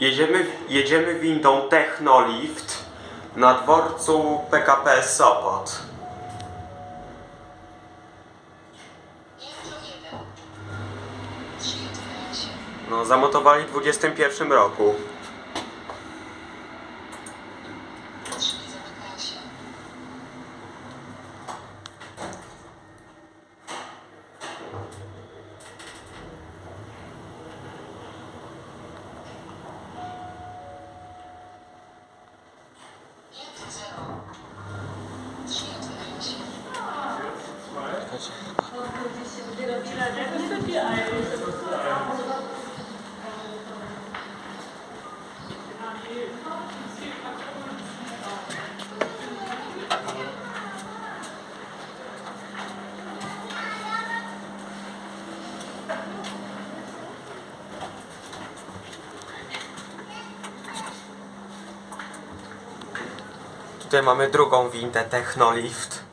Jedziemy, jedziemy windą Technolift na dworcu PKP Sopot. No, zamontowali w 21 roku. Drzwi zamykają się. Piętro zero. Drzwi otwierają się. Tutaj mamy drugą windę Technolift.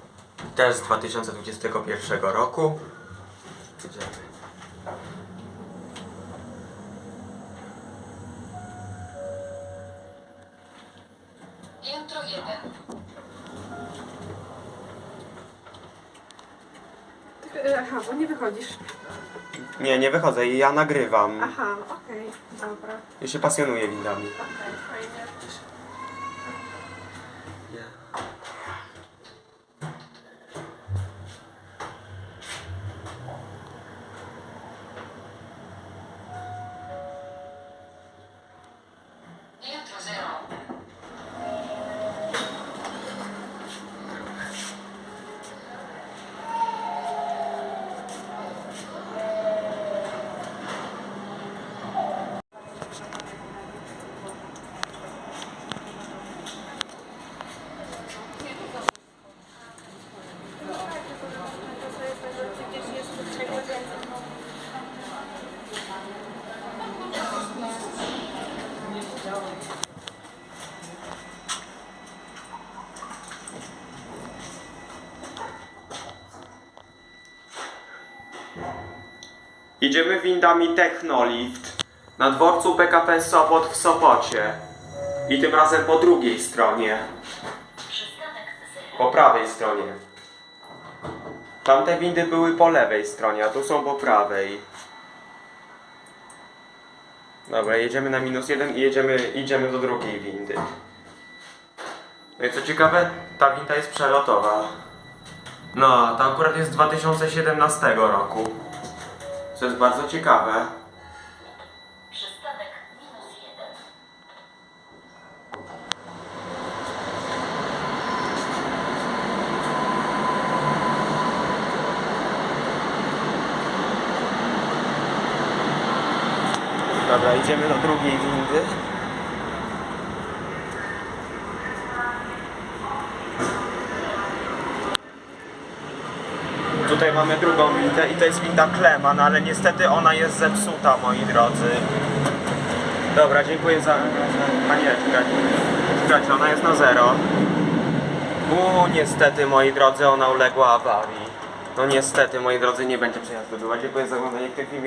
Też z 2021 roku. Idziemy. Piętro jeden. E, Aha, bo nie wychodzisz. Nie, nie wychodzę, ja nagrywam. Aha, okej, dobra. Ja się pasjonuję windami. Okej, fajnie. Idziemy windami Technolift na dworcu PKP Sopot w Sopocie. I tym razem po drugiej stronie. Po prawej stronie. Tamte windy były po lewej stronie, a tu są po prawej. Dobra, jedziemy na minus jeden i jedziemy, idziemy do drugiej windy. No i co ciekawe, ta winda jest przelotowa. No, to akurat jest z 2017 roku. Co jest bardzo ciekawe. Przystanek minus jeden. Dobra, idziemy do drugiej windy. Tutaj mamy drugą windę i to jest winda Kleman, ale niestety ona jest zepsuta, moi drodzy. Dobra, dziękuję za... A nie, czekajcie. Czekajcie, ona jest na zero. Uuu, niestety, moi drodzy, ona uległa awarii. No niestety, moi drodzy, nie będzie przejazdu była. Dziękuję za oglądanie w tym filmie.